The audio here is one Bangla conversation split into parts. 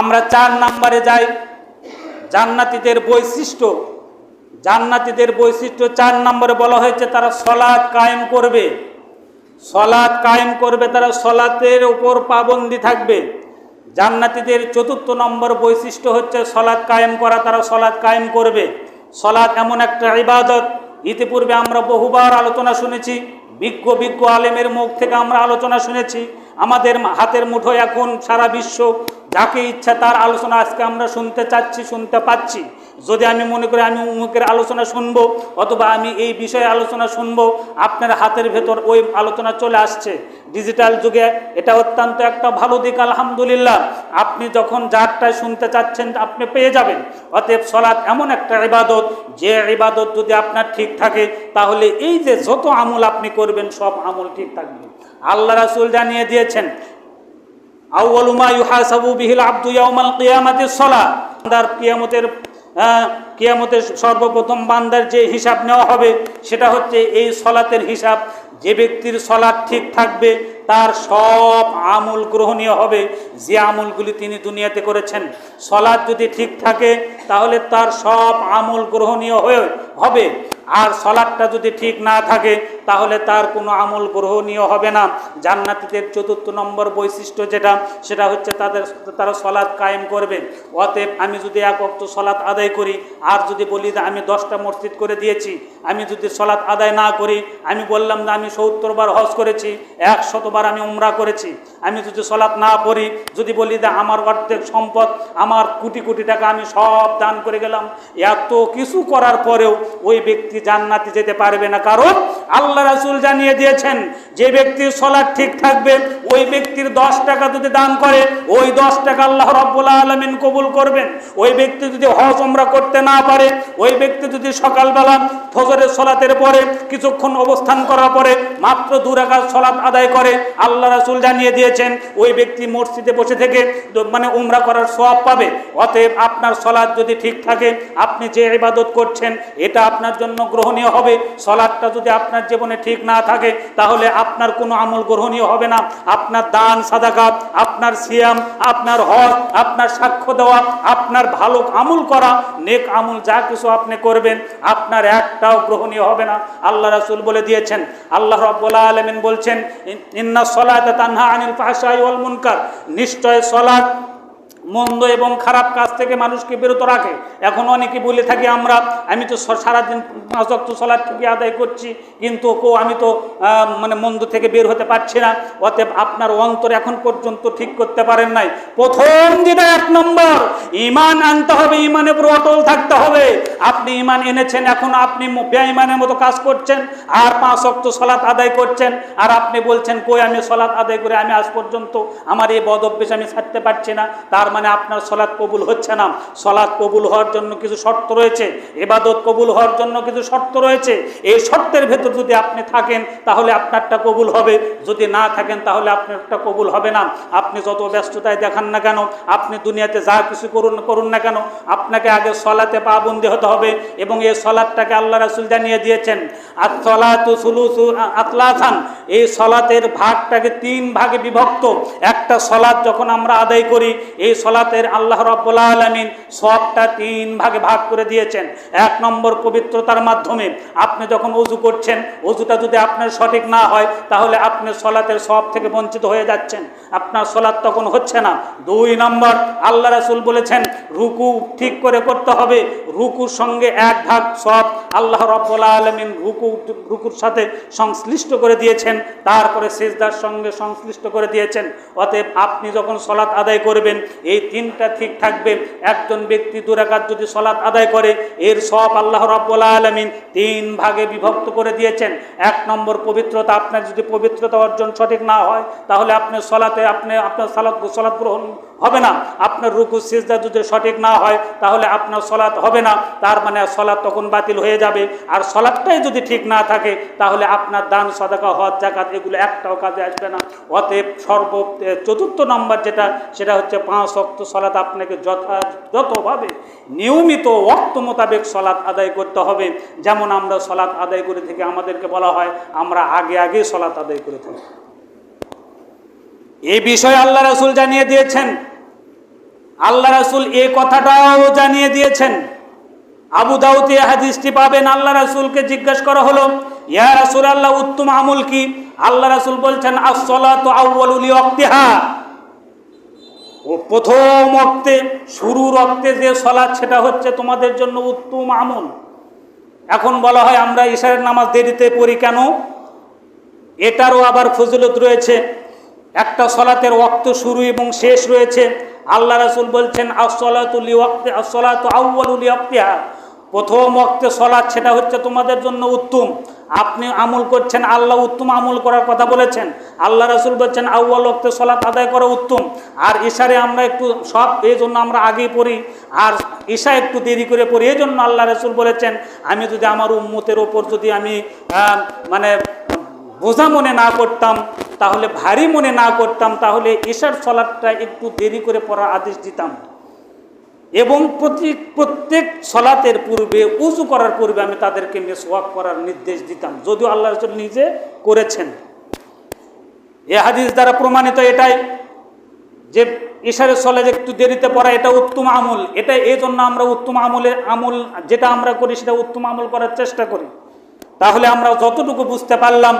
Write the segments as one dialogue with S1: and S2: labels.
S1: আমরা চার নাম্বারে যাই। জান্নাতীদের বৈশিষ্ট্য। জান্নাতীদের বৈশিষ্ট্য চার নম্বরে বলা হয়েছে, তারা সলাদ কায়েম করবে। সলাদ কায়েম করবে, তারা সলাতের উপর পাবন্দি থাকবে। জান্নাতীদের চতুর্থ নম্বর বৈশিষ্ট্য হচ্ছে সলাদ কায়েম করা, তারা সলাদ কায়েম করবে। সলাদ এমন একটা ইবাদত, ইতিপূর্বে আমরা বহুবার আলোচনা শুনেছি, বিজ্ঞ বিজ্ঞ আলেমের মুখ থেকে আমরা আলোচনা শুনেছি, আমাদের হাতের মুঠোয় এখন সারা বিশ্ব যাকে ইচ্ছা তার আলোচনা আজকে আমরা শুনতে চাচ্ছি, শুনতে পাচ্ছি। যদি আমি মনে করি আমি উমুকের আলোচনা শুনব, অথবা আমি এই বিষয়ে আলোচনা শুনব, আপনার হাতের ভেতর ওই আলোচনা চলে আসছে। ডিজিটাল যুগে এটা অত্যন্ত একটা ভালো দিক, আলহামদুলিল্লাহ। আপনি যখন যারটায় শুনতে চাচ্ছেন, আপনি পেয়ে যাবেন। অতএব সলাৎ এমন একটা ইবাদত, যে ইবাদত যদি আপনার ঠিক থাকে, তাহলে এই যে যত আমল আপনি করবেন, সব আমল ঠিক থাকবে। আল্লাহ রাসুল জানিয়ে দিয়েছেন আউ্বালুমা ইউহাসাবু বিহিল আব্দু ইয়াউমাল কিয়ামাতিস সালাহ। বান্দার কিয়ামতের কিয়ামতের সর্বপ্রথম বান্দার যে হিসাব নেওয়া হবে, সেটা হচ্ছে এই সলাতের হিসাব। যে ব্যক্তির সলাৎ ঠিক থাকবে, তার সব আমল গ্রহণীয় হবে। যে আমলগুলি তিনি দুনিয়াতে করেছেন সলাৎ যদি ঠিক থাকে, তাহলে তার সব আমল গ্রহণীয় হয়ে, হবে। আর সলাদটা যদি ঠিক না থাকে, তাহলে তার কোনো আমল গ্রহণীয় হবে না। জান্নাতীদের চতুর্থ নম্বর বৈশিষ্ট্য যেটা, সেটা হচ্ছে তাদের, তারা সলাৎ কায়েম করবে। অতএব আমি যদি এক অক্ত সলাৎ আদায় করি, আর যদি বলি যে আমি দশটা মসজিদ করে দিয়েছি, আমি যদি সলাৎ আদায় না করি, আমি বললাম যে আমি সত্তরবার হজ করেছি একশতবার আমি উমরা করেছি, আমি যদি সলাৎ না পড়ি যদি বলি যে আমার অর্ধেক সম্পদ, আমার কোটি কোটি টাকা আমি সব দান করে গেলাম, এত কিছু করার পরেও ওই ব্যক্তি জান্নাতে যেতে পারবে না? কারণ আল্লাহ রাসুল জানিয়ে দিয়েছেন, যে ব্যক্তির সলাৎ ঠিক থাকবে, ওই ব্যক্তির দশ টাকা যদি দান করে, ওই দশ টাকা আল্লাহ রব্বুল আলমিন কবুল করবেন। ওই ব্যক্তি যদি হজ আমরা করতে না পারে, ওই ব্যক্তি যদি সকালবেলা ফজরের সলাতের পরে কিছুক্ষণ অবস্থান করার পরে মাত্র দু রাকাত সলাৎ আদায় করে, আল্লাহ রাসুল জানিয়ে দিয়েছেন, ওই ব্যক্তি মসজিদে বসে থেকে মানে উমরা করার সব পাবে। অতএব আপনার সলাৎ যদি ঠিক থাকে, আপনি যে ইবাদত করছেন, এটা আপনার জন্য গ্রহণীয় হবে। সলাৎটা যদি আপনার জীবনে ঠিক না থাকে, তাহলে আপনার কোনো আমল গ্রহণীয় হবে না। আপনার দান, সাদাকাত, আপনার সিয়াম, আপনার হজ, আপনার সাক্ষ্য দেওয়া, আপনার ভালো আমল করা, নেক আমল যা কিছু আপনি করবেন, আপনার একটাও গ্রহণীয় হবে না। আল্লাহ রাসুল বলে দিয়েছেন, আল্লাহ রাব্বুল আলামিন বলছেন ইন্না সলাতা তানহা আনিল ফাহশাই ওয়াল মুনকার। নিশ্চয় সলাত মন্দ এবং খারাপ কাজ থেকে মানুষকে বিরত রাখে। এখন অনেকে বলে থাকি, আমরা, আমি তো সারাদিন পাঁচ অক্ট সলাদ থেকে আদায় করছি, কিন্তু কো, আমি তো মানে মন্দ থেকে বের হতে পারছি না। অতএব আপনার অন্তর এখন পর্যন্ত ঠিক করতে পারেন নাই। প্রথম যেটা এক নম্বর ইমান আনতে হবে ইমানের উপর অটল থাকতে হবে। আপনি ইমান এনেছেন, এখন আপনি বেঈমানের মতো কাজ করছেন, আর পাঁচ অক্ট সলাৎ আদায় করছেন, আর আপনি বলছেন, কই, আমি সলাৎ আদায় করে, আমি আজ পর্যন্ত আমার এই বদ অভ্যেস আমি ছাড়তে পারছি না। তার মানে আপনার সলাৎ কবুল হচ্ছে না। সলাৎ কবুল হওয়ার জন্য কিছু শর্ত রয়েছে। এবাদত কবুল হওয়ার জন্য কিছু শর্ত রয়েছে। এই শর্তের ভেতর যদি আপনি থাকেন, তাহলে আপনারটা কবুল হবে। যদি না থাকেন, তাহলে আপনারটা কবুল হবে না। আপনি যত ব্যস্ততায় দেখান না কেন, আপনি দুনিয়াতে যা কিছু করুন করুন না কেন, আপনাকে আগে সলাতে পাবন্দি হতে হবে এবং এই সলাদটাকে আল্লাহ রাসুল জানিয়ে দিয়েছেন আতলাথান এই সলাতের ভাগটাকে তিন ভাগে বিভক্ত। একটা সলাৎ যখন আমরা আদায় করি, এই সলাতের আল্লাহ রব্বুল আলমিন সবটা তিন ভাগে ভাগ করে দিয়েছেন। এক নম্বর পবিত্রতার মাধ্যমে আপনি যখন অজু করছেন অজুটা যদি আপনার সঠিক না হয়, তাহলে আপনি সলাতের সব থেকে বঞ্চিত হয়ে যাচ্ছেন। আপনার সলাৎ তখন হচ্ছে না। দুই নম্বর, আল্লাহ রাসুল বলেছেন, রুকু ঠিক করে করতে হবে। রুকুর সঙ্গে এক ভাগ সব আল্লাহ রব্বুল আলমিন রুকু, রুকুর সাথে সংশ্লিষ্ট করে দিয়েছেন। তারপরে সেজদার সঙ্গে সংশ্লিষ্ট করে দিয়েছেন। অতএব আপনি যখন সলাৎ আদায় করবেন এই তিনটা ঠিক থাকবে। একজন ব্যক্তি দুরাকাত যদি সলাৎ আদায় করে, এর সব আল্লাহ রব্বুল আলমিন তিন ভাগে বিভক্ত করে দিয়েছেন। এক নম্বর পবিত্রতা, আপনার যদি পবিত্রতা অর্জন সঠিক না হয়, তাহলে আপনি সলাতে, আপনি আপনার সালাত সলাৎ গ্রহণ হবে না। আপনার রুকু, সিজদা যদি সঠিক না হয়, তাহলে আপনার সলাৎ হবে না। তার মানে সলাৎ তখন বাতিল হয়ে যাবে। আর সলাৎটাই যদি ঠিক না থাকে, তাহলে আপনার দান, সদাকা, হজ জাকাত এগুলো একটাও কাজে আসবে না। অতএব সর্ব চতুর্থ নম্বর যেটা, সেটা হচ্ছে পাঁচ অক্ত সলাৎ আপনাকে যথাযথভাবে নিয়মিত অক্ত মোতাবেক সলাৎ আদায় করতে হবে। যেমন আমরা সলাৎ আদায় করে থেকে আমাদেরকে বলা হয়, আমরা আগে আগে সলাৎ আদায় করে থাকি। এই বিষয়ে আল্লাহ রাসূল জানিয়ে দিয়েছেন। আল্লাহ রাসূল এ কথাটাও জানিয়ে দিয়েছেন। আবু এই হাদিসটি পাবেন, আল্লাহ রাসূলকে জিজ্ঞেস করা হলো, ইয়া রাসূল আল্লাহ উত্তম আমল কি? আল্লাহ রাসূল বলছেন আউয়ালুল ওয়াক্তিহা ও প্রথম অক্তে, শুরুর অক্তে যে সলাৎ সেটা হচ্ছে তোমাদের জন্য উত্তম আমল। এখন বলা হয়, আমরা ঈশারের নামাজ দেরিতে পড়ি কেন? এটারও আবার ফজিলত রয়েছে। একটা সলাতের ওক্ত শুরু এবং শেষ রয়েছে। আল্লাহ রাসূল বলছেন প্রথম ওক্তে সলাৎ, সেটা হচ্ছে তোমাদের জন্য উত্তম। আপনি আমল করছেন, আল্লাহ উত্তম আমল করার কথা বলেছেন। আল্লাহ রাসূল বলছেন আউয়াল ওক্তে সলাৎ আদায় করা উত্তম। আর ইশারে আমরা একটু সব, এই জন্য আমরা আগে পড়ি। আর ঈশা একটু দেরি করে পড়ি, এই জন্য আল্লাহ রাসূল বলেছেন, আমি যদি আমার উম্মতের ওপর যদি আমি মানে বোঝা মনে না করতাম তাহলে ভারী মনে না করতাম, তাহলে ঈশার সলাদটা একটু দেরি করে পড়ার আদেশ দিতাম। এবং প্রতি, প্রত্যেক সলাতের পূর্বে, উজু করার পূর্বে আমি তাদেরকে মেসওয়াক করার নির্দেশ দিতাম। যদিও আল্লাহ রসুল নিজে করেছেন। এ হাদিস দ্বারা প্রমাণিত এটাই যে ইশারের সলে একটু দেরিতে পড়া, এটা উত্তম আমল। এটা এই জন্য আমরা উত্তম আমলে আমল, যেটা আমরা করি, সেটা উত্তম আমল করার চেষ্টা করি। তাহলে আমরা যতটুকু বুঝতে পারলাম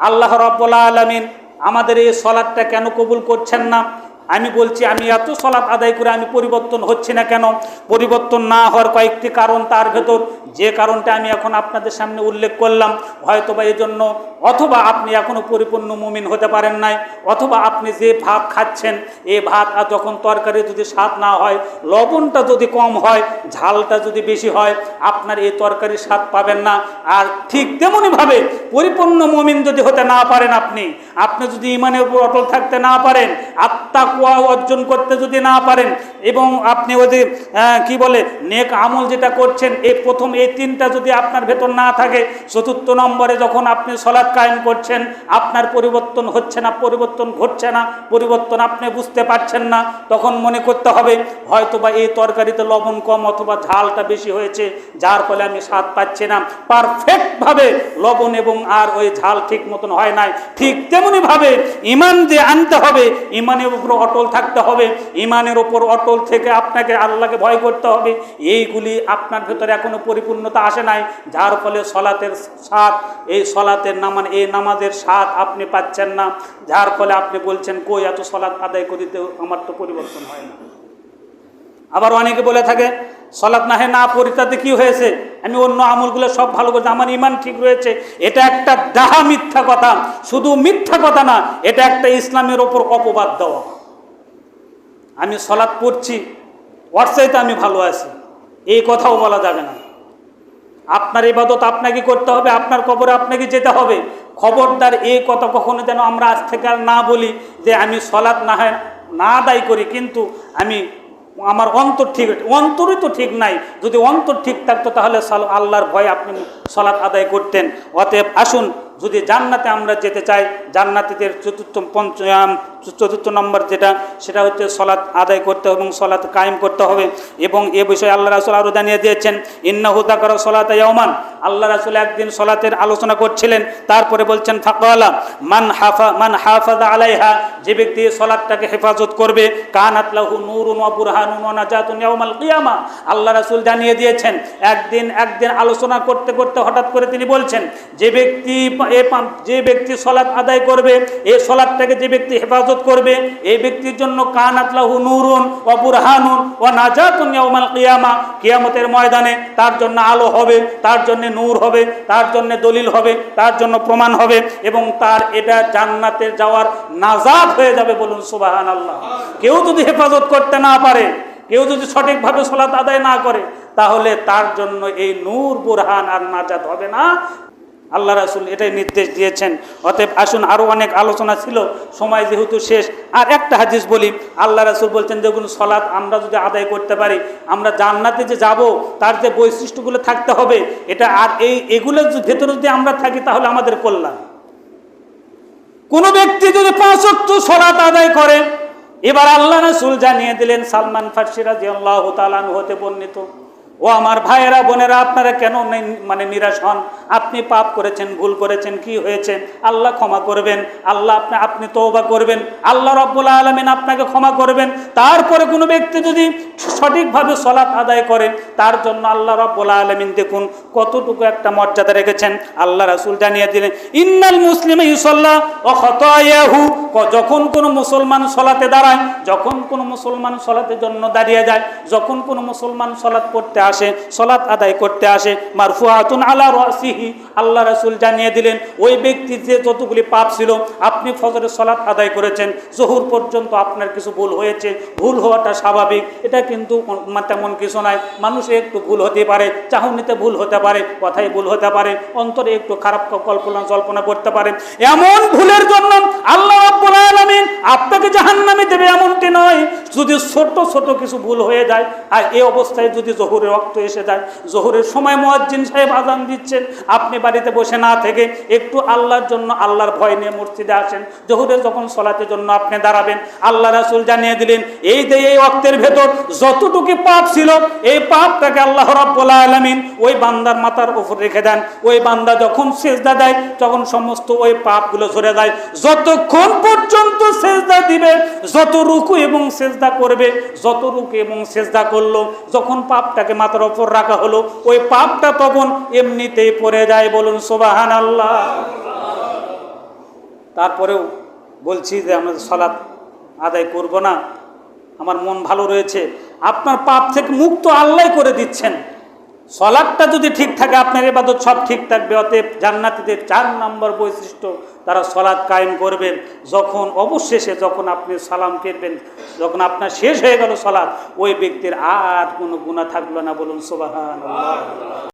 S1: আল্লাহ রব্বুল্লা আলমিন আমাদের এই সলাদটা কেন কবুল করছেন না? আমি বলছি, আমি এত সলাৎ আদায় করে আমি পরিবর্তন হচ্ছি না কেন? পরিবর্তন না হওয়ার কয়েকটি কারণ তার ভেতর। যে কারণটা আমি এখন আপনাদের সামনে উল্লেখ করলাম হয়তো বা এই জন্য অথবা আপনি এখনও পরিপূর্ণ মুমিন হতে পারেন নাই, অথবা আপনি যে ভাত খাচ্ছেন, এ ভাত আর যখন তরকারি যদি স্বাদ না হয়, লবণটা যদি কম হয়, ঝালটা যদি বেশি হয়, আপনার এই তরকারির স্বাদ পাবেন না। আর ঠিক তেমনইভাবে পরিপূর্ণ মুমিন যদি হতে না পারেন আপনি আপনি যদি ইমানের উপর অটল থাকতে না পারেন আত্মা কুয়া অর্জন করতে যদি না পারেন এবং আপনি ওই কি বলে, নেক আমল যেটা করছেন এই প্রথম এই তিনটা যদি আপনার ভেতর না থাকে, চতুর্থ নম্বরে যখন আপনি সলাৎ কায়েম করছেন, আপনার পরিবর্তন হচ্ছে না, পরিবর্তন ঘটছে না, পরিবর্তন আপনি বুঝতে পারছেন না, তখন মনে করতে হবে হয়তো বা এই তরকারিতে লবণ কম অথবা ঝালটা বেশি হয়েছে, যার ফলে আমি স্বাদ পাচ্ছি না। পারফেক্টভাবে লবণ এবং আর ওই ঝাল ঠিক মতন হয় নাই। ঠিক তেমনিভাবে ইমান যে আনতে হবে, ইমানের উপর অটল থাকতে হবে, ইমানের ওপর অটল থেকে আপনাকে আল্লাহকে ভয় করতে হবে, এইগুলি আপনার ভেতরে এখনও পরিপূর্ণতা আসে নাই, যার ফলে সলাতের স্বাদ, এই সলাতের নামান এই নামাজের স্বাদ আপনি পাচ্ছেন না, যার ফলে আপনি বলছেন, কই এত সলাৎ আদায় করিতে আমার তো পরিবর্তন হয় না। আবার অনেকে বলে থাকে, সলাৎ নাহে না পড়ি তাতে কি হয়েছে? আমি অন্য আমলগুলো সব ভালো করছি আমার ইমান ঠিক রয়েছে। এটা একটা ডাহা মিথ্যা কথা, শুধু মিথ্যা কথা না, এটা একটা ইসলামের ওপর অপবাদ দেওয়া। আমি সলাৎ পড়ছি হোয়াটসঅ্যাপে আমি ভালো আছি। এই কথাও বলা যাবে না। আপনার ইবাদত আপনাকে করতে হবে, আপনার কবরে আপনাকে যেতে হবে। খবরদার এই কথা কখনো যেন আমরা আজ থেকে আর না বলি যে আমি সলাৎ না হয়, না আদায় করি, কিন্তু আমি আমার অন্তর ঠিক, অন্তরই তো ঠিক নাই। যদি অন্তর ঠিক থাকতো তাহলে আল্লাহর ভয়ে আপনি সলাৎ আদায় করতেন। অতএব আসুন, যদি জান্নাতে আমরা যেতে চাই, জান্নাতিদের চতুর্থ পঞ্চ চতুর্থ নম্বর যেটা, সেটা হচ্ছে সলাৎ আদায় করতে হবে এবং সলাৎ কায়েম করতে হবে। এবং এ বিষয়ে আল্লাহ রাসুল আরও জানিয়ে দিয়েছেন ইন্না হুদা করো সলাত ইয়মান আল্লাহ রাসুল একদিন সলাতের আলোচনা করছিলেন, তারপরে বলছেন ফাঁকা মান হাফা, মান হাফাজা আলাইহা যে ব্যক্তি এই সলাৎটাকে হেফাজত করবে কান আতলাহু নূরুন বুরহানুন ওয়া নাজাতুন ইয়াউমাল কিয়ামা আল্লাহ রাসূল জানিয়ে দিয়েছেন, একদিন একদিন আলোচনা করতে করতে হঠাৎ করে তিনি বলছেন, যে ব্যক্তি এ যে ব্যক্তি সলাৎ আদায় করবে এই সলাৎটাকে যে ব্যক্তি হেফাজত করবে এই ব্যক্তির জন্য কান আতলাহু নূরুন ওয়া বুরহানুন ওয়া নাজাতুন ইয়াউমাল কিয়ামা কিয়ামতের ময়দানে তার জন্য আলো হবে, তার জন্য নূর হবে, তার জন্য দলিল হবে, তার জন্য প্রমাণ হবে এবং তার এটা জান্নাতে যাওয়ার নাজাদ হয়ে যাবে বলুন সুবাহান আল্লাহ কেউ যদি হেফাজত করতে না পারে, কেউ যদি সঠিকভাবে সলাত আদায় না করে, তাহলে তার জন্য এই নূর, বুরহান আর নাজাদ হবে না। আল্লাহ রাসুল এটাই নির্দেশ দিয়েছেন। অতএব আসুন আরও অনেক আলোচনা ছিল, সময় যেহেতু শেষ। আর একটা হাদিস বলি, আল্লাহ রাসুল বলছেন, দেখুন, সলাৎ আমরা যদি আদায় করতে পারি, আমরা জান্নাতে যে যাব, তার যে বৈশিষ্ট্যগুলো থাকতে হবে, এটা আর এই এগুলোর ভেতরে যদি আমরা থাকি, তাহলে আমাদের কল্যাণ। কোন ব্যক্তি যদি পাঁচ অক্ট সলাৎ আদায় করে, এবার আল্লাহ রাসুল জানিয়ে দিলেন, সালমান ফার্সি রাজি আল্লাহ তালান হতে বর্ণিত ও আমার ভাইয়েরা, বোনেরা, আপনারা কেন মানে নিরাশ হন? আপনি পাপ করেছেন, ভুল করেছেন, কি হয়েছে? আল্লাহ ক্ষমা করবেন। আল্লাহ আপনি আপনি তওবা করবেন। আল্লাহ রব্বুল আলমিন আপনাকে ক্ষমা করবেন। তারপরে কোনো ব্যক্তি যদি সঠিকভাবে সলাৎ আদায় করে, তার জন্য আল্লাহ রব্বুল আলমিন দেখুন কতটুকু একটা মর্যাদা রেখেছেন। আল্লাহ রাসুল জানিয়ে দিলেন, ইন্নাল মুসলিম ইউসল্লাহ ও যখন কোনো মুসলমান সলাতে দাঁড়ায়, যখন কোনো মুসলমান সলাতের জন্য দাঁড়িয়ে যায়, যখন কোনো মুসলমান সলাৎ পড়তে আসে, সলাৎ আদায় করতে আসে। মারফুয়াতুন আলা রাসিহি, আল্লাহ রাসূল জানিয়ে দিলেন, ওই ব্যক্তির যে যতগুলি পাপ ছিল, আপনি ফজরের সলাৎ আদায় করেছেন। জহুর পর্যন্ত আপনার কিছু ভুল হয়েছে, ভুল হওয়াটা স্বাভাবিক। এটা কিন্তু তেমন কিছু নয়। মানুষে একটু ভুল হতে পারে, চাহনিতে ভুল হতে পারে, কথায় ভুল হতে পারে, অন্তরে একটু খারাপ কল্পনা জল্পনা করতে পারে। এমন ভুলের জন্য আল্লাহ রাব্বুল আলামিন আপনাকে জাহান্নামে দেবে এমনটি নয়। যদি ছোট ছোট কিছু ভুল হয়ে যায়, আর এই অবস্থায় যদি জহুরের রক্ত এসে যায়। জহুরের সময় মুয়াজ্জিন সাহেব আজান দিচ্ছেন। আপনি বাড়িতে বসে না থেকে একটু আল্লাহর জন্য আল্লাহর ভয় নিয়ে মসজিদে আসেন। জহুরে যখন সলাতের জন্য আপনি দাঁড়াবেন, আল্লাহ রাসূল জানিয়ে দিলেন, এই যে এই অক্তের ভেতর যতটুকু পাপ ছিল, এই পাপটাকে আল্লাহ রাব্বুল আলামিন ওই বান্দার মাথার উপর রেখে দেন। ওই বান্দা যখন সেজদা দেয়, তখন সমস্ত ওই পাপগুলো ঝরে যায়। যতক্ষণ পর্যন্ত সেজদা দিবে, যত রুকু এবং সেজদা করবে, যত রুকু এবং সেজদা করল, যখন পাপটাকে মাথার ওপর রাখা হলো, ওই পাপটা তখন এমনিতেই পড়ে যায় বলুন সোবাহান আল্লাহ তারপরেও বলছি যে আমরা সলাপ আদায় করব না, আমার মন ভালো রয়েছে। আপনার পাপ থেকে মুক্ত আল্লাহ করে দিচ্ছেন। সলাদটা যদি ঠিক থাকে, আপনার এবাদত সব ঠিক থাকবে, অতএব জান্নাতিদের চার নম্বর বৈশিষ্ট্য, তারা সলাদ কায়েম করবেন। যখন অবশেষে যখন আপনি সালাম ফিরবেন, যখন আপনার শেষ হয়ে গেল সলাদ, ওই ব্যক্তির আর কোনো গুণা থাকল না বলুন সোবাহান